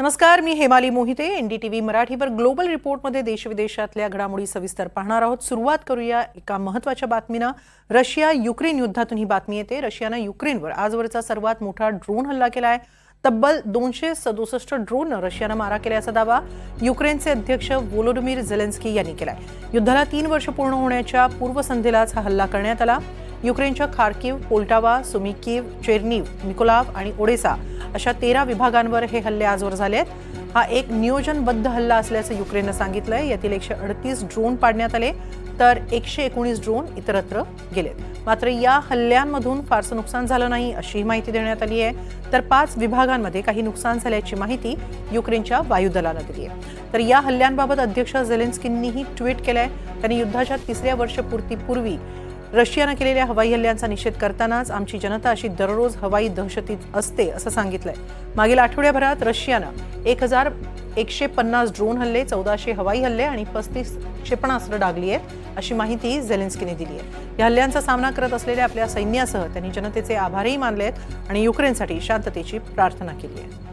नमस्कार मी हेमाली मोहिते. एनडीटीव्ही मराठीवर ग्लोबल रिपोर्टमध्ये देशविदेशातल्या घडामोडी सविस्तर पाहणार आहोत. सुरुवात करूया एका महत्त्वाच्या बातमीनं रशिया युक्रेन युद्धातून ही बातमी येते. रशियानं युक्रेनवर आजवरचा सर्वात मोठा ड्रोन हल्ला केला आहे तब्बल दोनशे सदुसष्ट ड्रोन रशियानं मारा केल्याचा दावा युक्रेनचे अध्यक्ष वोलोडिमीर झेलेन्स्की यांनी केलाय. युद्धाला तीन वर्ष पूर्ण होण्याच्या पूर्वसंध्येलाच हा हल्ला करण्यात आला. युक्रेनच्या खार्किव पोल्टावा सुमिकीव चेर्निव मिकोलाव आणि ओडेसा अशा तेरा विभागांवर हे हल्ले आजवर झाले आहेत हा एक नियोजनबद्ध हल्ला असल्याचं युक्रेननं सांगितलंय. यातील एकशे अडतीस ड्रोन पाडण्यात आले तर एकशे एकोणीस ड्रोन इतरत्र गेलेत. मात्र या हल्ल्यांमधून फारसं नुकसान झालं नाही अशीही माहिती देण्यात आली आहे. तर पाच विभागांमध्ये काही नुकसान झाल्याची माहिती युक्रेनच्या वायुदलानं दिली आहे. तर या हल्ल्यांबाबत अध्यक्ष झेलेन्स्कींनीही ट्विट केलंय. त्यांनी युद्धाच्या तिसऱ्या वर्षपूर्तीपूर्वी रशियानं केलेल्या हवाई हल्ल्यांचा निषेध करतानाच आमची जनता अशी दररोज हवाई दहशतीत असते असं सांगितलंय. मागील आठवड्याभरात रशियानं एक हजार एकशे पन्नास ड्रोन हल्ले चौदाशे हवाई हल्ले आणि पस्तीस क्षेपणास्त्र डागली आहेत अशी माहिती झेलेन्स्कीने दिली आहे. या हल्ल्यांचा सामना करत असलेल्या आपल्या सैन्यासह त्यांनी जनतेचे आभारही मानले आहेत आणि युक्रेनसाठी शांततेची प्रार्थना केली आहे.